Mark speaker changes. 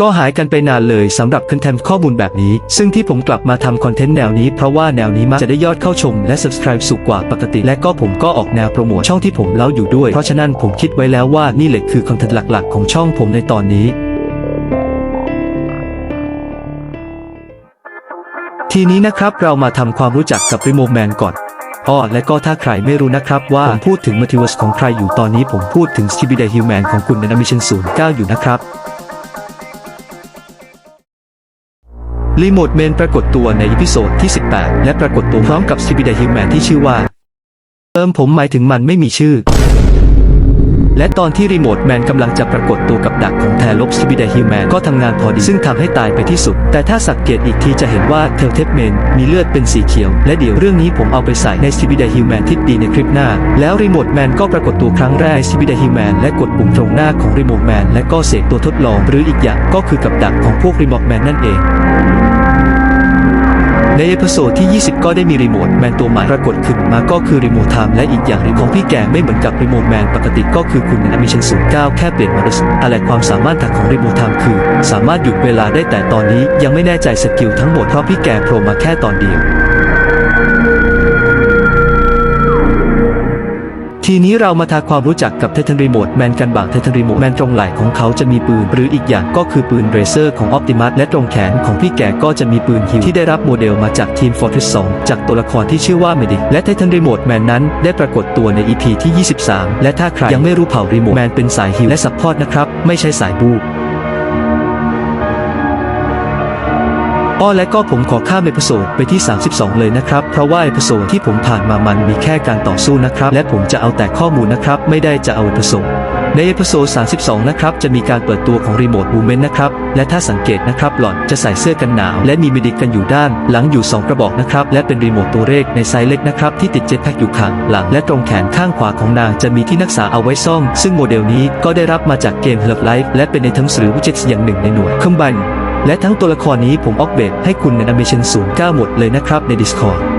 Speaker 1: ก็หายกันไปนานเลยสำหรับคอนเทนต์ข้อมูลแบบนี้ ซึ่งที่ผมกลับมาทำคอนเทนต์แนวนี้เพราะว่าแนวนี้มักจะได้ยอดเข้าชมและ subscribe สูงกว่าปกติ และก็ผมก็ออกแนวโปรโมทช่องที่ผมเล่าอยู่ด้วย เพราะฉะนั้นผมคิดไว้แล้วว่านี่แหละคือคอนเทนต์หลัก ๆ ของช่องผมในตอนนี้ทีนี้นะครับเรามาทำความรู้จักกับ Remote Man ก่อนอ้อและก็ถ้าใครไม่รู้นะครับว่าผมพูดถึง Multiverse ของใครอยู่ตอนนี้ผมพูดถึง s t v i d a Human ของคุณใน Mission 09อยู่นะครับ รีโมทเมนปรากฏตัวในอีพิโซดที่ 18 และปรากฏตัวพร้อมกับ s t v i d a Human ที่ชื่อว่าเอิมผมหมายถึงมันไม่มีชื่อ และตอนที่รีโมทแมนกำลังจะปรากฏตัวกับดักของแทลบสปิดาฮิวแมนก็ทำงานพอดี ซึ่งทำให้ตายไปที่สุด แต่ถ้าสังเกตอีกทีจะเห็นว่าเทลเทปเมนมีเลือดเป็นสีเขียว และเดี๋ยวเรื่องนี้ผมเอาไปใส่ในสปิดาฮิวแมนที่ดีในคลิปหน้า แล้วรีโมทแมนก็ปรากฏตัวครั้งแรกสปิดาฮิวแมนและกดปุ่มตรงหน้าของรีโมทแมนและก็เสกตัวทดลอง หรืออีกอย่างก็คือกับดักของพวกรีโมทแมนนั่นเอง เอพิโซดที่ 20 ก็ได้มีรีโมทแมนตัวใหม่ปรากฏขึ้นมาก็คือรีโมทไทม์และอีกอย่างหนึ่งของพี่แกไม่เหมือนกับรีโมทแมนปกติก็คือคุณในมิชันสูงเก้าแค่เปลี่ยนมาดอะไรความสามารถถักของรีโมทไทม์คือ สามารถหยุดเวลาได้แต่ตอนนี้ยังไม่แน่ใจสกิลทั้งหมดเพราะพี่แกโผล่มาแค่ตอนเดียว ทีนี้เรามาทาความรู้จักกับไททันรีโมทแมนกันบ้างไททันรีโมทแมนตรงไหล่ของเขาจะมีปืน หรืออีกอย่างก็คือปืนเรเซอร์ของออปติมัสและตรงแขนของพี่แก่ก็จะมีปืนฮิวที่ได้รับโมเดลมาจากทีม Fortress 2 จากตัวละครที่ชื่อว่าเมดิกและไททันรีโมทแมนนั้นได้ปรากฏตัวใน EP ที่ 23 และถ้าใครยังไม่รู้เผ่ารีโมทแมนเป็นสายฮิวและซัพพอร์ตนะครับไม่ใช่สายบู อ้อและก็ผมขอข้ามเอพิโซดไปที่ 32 เลยนะครับ เพราะว่าเอพิโซดที่ผมผ่านมามันมีแค่การต่อสู้นะครับ และผมจะเอาแต่ข้อมูลนะครับ ไม่ได้จะเอาเอพิโซดในเอพิโซด 32 นะครับ จะมีการเปิดตัวของรีโมทมูเมนต์นะครับ และถ้าสังเกตนะครับ หล่อนจะใส่เสื้อกันหนาว และมีมิดิกันอยู่ด้าน หลังอยู่ 2 กระบอกนะครับ และเป็นรีโมทตัวเลขในไซส์เล็กนะครับ ที่ติดเจ็ตแพ็กอยู่ข้างหลัง และตรงแขนข้างขวาของนางจะมีที่นักษาเอาไว้ซ่อม ซึ่งโมเดลนี้ก็ได้รับมาจากเกม Love Life และเป็นในทั้งสื่อวิจิตรอย่างหนึ่งในหน่วยคอมบัน และทั้งตัวละครนี้ผมออกเบตให้คุณใน Animation 09หมดเลยนะครับใน Discord